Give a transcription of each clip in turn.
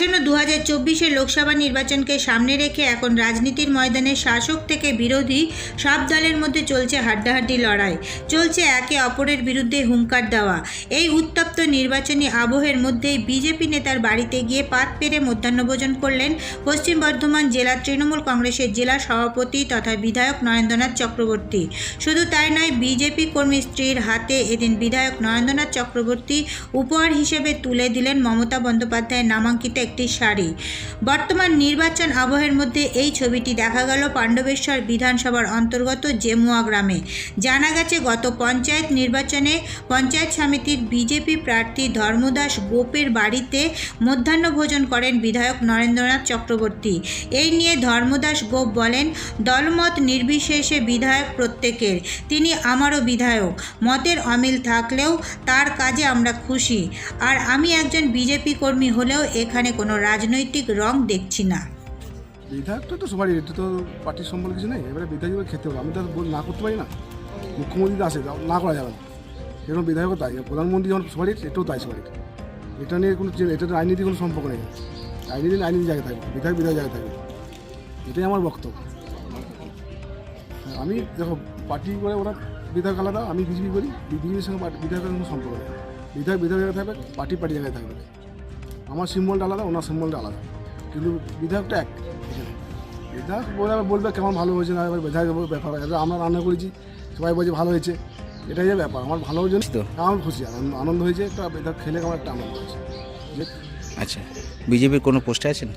আসন্ন দু হাজার চব্বিশের লোকসভা নির্বাচনকে সামনে রেখে এখন রাজনীতির ময়দানে শাসক থেকে বিরোধী সব দলের মধ্যে চলছে হাড্ডাহাড্ডি লড়াই। চলছে একে অপরের বিরুদ্ধে হুঙ্কার দেওয়া। এই উত্তপ্ত নির্বাচনী আবহের মধ্যেই বিজেপি নেতার বাড়িতে গিয়ে পাত পেরে মধ্যাহ্নভোজন করলেন পশ্চিম বর্ধমান জেলা তৃণমূল কংগ্রেসের জেলা সভাপতি তথা বিধায়ক নরেন্দ্রনাথ চক্রবর্তী। শুধু তাই নয়, বিজেপি কর্মী স্ত্রীর হাতে এদিন বিধায়ক নরেন্দ্রনাথ চক্রবর্তী উপহার হিসেবে তুলে দিলেন মমতা বন্দ্যোপাধ্যায়ের নামাঙ্কিত একটি শাড়ি। বর্তমান নির্বাচন আবহের মধ্যে এই ছবিটি দেখা গেল পাণ্ডবেশ্বর বিধানসভার অন্তর্গত জেমুয়া গ্রামে। জানা গেছে, গত পঞ্চায়েত নির্বাচনে পঞ্চায়েত সমিতির বিজেপি প্রার্থী ধর্মদাস গোপের বাড়িতে মধ্যাহ্নভোজন করেন বিধায়ক নরেন্দ্রনাথ চক্রবর্তী। এই নিয়ে ধর্মদাস গোপ বলেন, দলমত নির্বিশেষে বিধায়ক প্রত্যেকের। তিনি আমারও বিধায়ক। মতের অমিল থাকলেও তার কাজে আমরা খুশি। আর আমি একজন বিজেপি কর্মী হলেও এখানে কোনো রাজনৈতিক রং দেখছি না। বিধায়কটা তো সবারই এটা তো পার্টির সম্বন্ধে কিছু নেই। এবারে বিধায়ক খেতে হবে। আমি তো না করতে পারি না। মুখ্যমন্ত্রী আসে না করা যাবে না। এরকম বিধায়কও তাই। প্রধানমন্ত্রী যখন সবারই, এটাও তাই সবারই। এটা নিয়ে কোনো এটা রাজনীতি কোনো সম্পর্ক নেই। রাজনীতি রাজনীতি জায়গায় থাকবে। বিধায়ক বিধায়ক জায়গায় থাকবে। এটাই আমার বক্তব্য। আমি দেখো, পার্টি করে ওরা বিধায়ক আলাদা, আমি বিজেপি করি। বিজেপির সঙ্গে বিধায়কের কোনো সম্পর্ক নেই। বিধায়ক বিধায়ক জায়গায় থাকবে, পার্টি পার্টি জায়গায় থাকবে। আমার সিম্বলটা আলাদা ওনার সিম্বলটা আলাদা। কিন্তু বিধায়কটা এক। এখানে বিধায়ক বলে বলবে কেমন ভালো হয়েছে না এবার বিধায়ক ব্যাপার এবার আমরা রান্না করেছি সবাই বলছে ভালো হয়েছে। এটাই যে ব্যাপার। আমার ভালো হয়েছে তো। আমার খুশি। আনন্দ- হয়েছে একটা বিধায়ক খেলে আমার একটা আনন্দ হয়েছে। আচ্ছা। বিজেপির কোনো পোস্টে আছেন?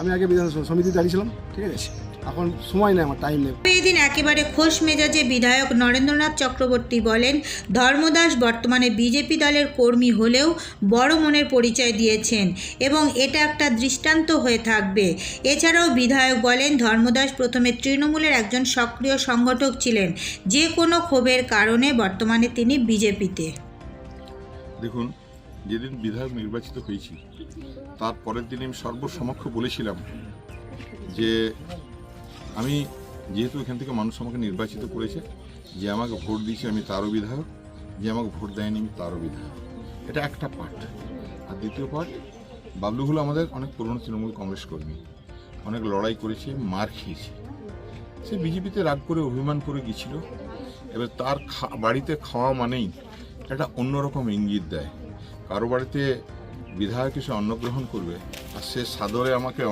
আমি আগে বিধান সমিতি দাঁড়িয়েছিলাম ঠিক আছে? এখন সময় নেই আমার টাইম নেই। এদিন একেবারে খোশ মেজাজে বিধায়ক নরেন্দ্রনাথ চক্রবর্তী বলেন ধর্মদাস বর্তমানে বিজেপি দলের কর্মী হলেও বড় মনের পরিচয় দিয়েছেন এবং এটা একটা দৃষ্টান্ত হয়ে থাকবে। এছাড়াও বিধায়ক বলেন ধর্মদাস প্রথমে তৃণমূলের একজন সক্রিয় সংগঠক ছিলেন যে কোনো ক্ষোভের কারণে বর্তমানে তিনি বিজেপিতে। দেখুন যেদিন বিধায়ক নির্বাচিত হয়েছি, তার পরের দিন আমি সর্বসমক্ষ বলেছিলাম যে আমি যেহেতু এখান থেকে মানুষ আমাকে নির্বাচিত করেছে, যে আমাকে ভোট দিয়েছে আমি তারও বিধায়ক, যে আমাকে ভোট দেয়নি আমি তারও বিধায়ক। এটা একটা পার্ট। আর দ্বিতীয় পার্ট বাবলু হলো আমাদের অনেক পুরনো তৃণমূল কংগ্রেস কর্মী, অনেক লড়াই করেছে, মার খেয়েছে। সে বিজেপিতে রাগ করে, অভিমান করে গিয়েছিল। এবার তার বাড়িতে খাওয়া মানেই একটা অন্যরকম ইঙ্গিত দেয়। কারও বাড়িতে বিধায়ক এসে অন্নগ্রহণ করবে, আর সে সাদরে আমাকে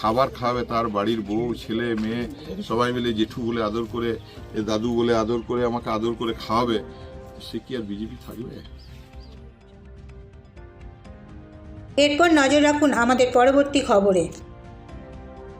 খাবার খাওয়াবে, তার বাড়ির বউ, ছেলে, মেয়ে, সবাই মিলে জেঠু বলে আদর করে, এ দাদু বলে আদর করে, আমাকে আদর করে খাওয়াবে, সে কি আর বিজেপি থাকবে? এরপর নজর রাখুন আমাদের পরবর্তী খবরে।